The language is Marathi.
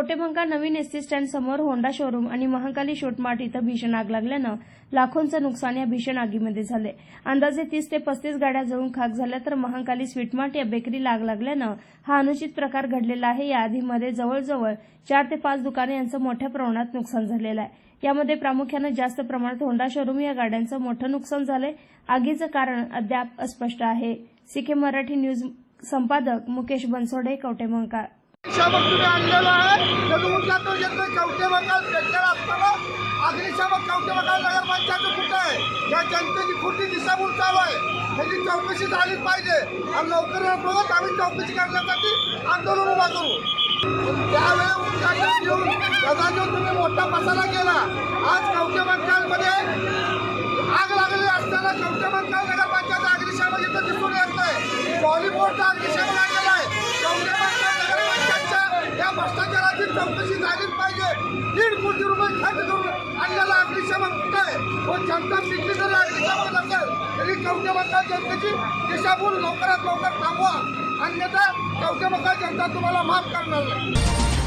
कवटेमंका नवीन एसटी स्टँड समोर होंडा शोरूम आणि महाकाली शूटमार्ट इथं भीषण आग लागल्यानं लाखोंचं नुकसान या भीषण आगीमध्ये झाले अंदाजे तीस ते पस्तीस गाड्या जळून खाक झाल्या तर महाकाली स्वीटमार्ट या बेकरीला आग लागल्यानं हा अनुचित प्रकार घडलेला आहे. या आधीमध्ये जवळजवळ चार ते पाच दुकाने यांचं मोठ्या प्रमाणात नुकसान झालेलं आहे. यामध्ये प्रामुख्यानं जास्त प्रमाणात होंडा शोरूम या गाड्यांचं मोठं नुकसान झालंय. आगीचं कारण अद्याप अस्पष्ट आहे. सीके मराठी न्यूज संपादक मुकेश बनसोडे कवटेमंका अग्निशामक तुम्ही आणलेला आहे. त्यातून जातो येतो कवटे बंगाल बेकार असताना अग्निशामक कवटे बंगाल नगरपंचायत कुठं आहे? या जनतेची खोटी दिशाभूल चालू आहे. त्याची चौकशी झालीच पाहिजे. आणि लवकरात लवकर आम्ही चौकशी करण्यासाठी आंदोलन उभा करू. त्यावेळी उद्घाटन घेऊन त्याचा जो तुम्ही मोठा पसारा केला. आज कवटे बंगालमध्ये आग लागलेली असताना कवटे बंगाल नगरपंचायत अग्निशामक इथं दिसून येत नाही बॉलिवूडचा अग्निशामक आणलेला आहे कवटे बंगाल नगरपंचायतच्या या भ्रष्टाचाराची चौकशी झालीच पाहिजे. दीड कोटी रुपये खर्च करून आणलेला अग्निशमन कुठे व जनता पिकली जर अग्निशमन असेल तरी कवटे जनतेची दिशाभूल लवकरात लवकर थांबवा. अन्यथा कवटे जनता तुम्हाला माफ करणार नाही.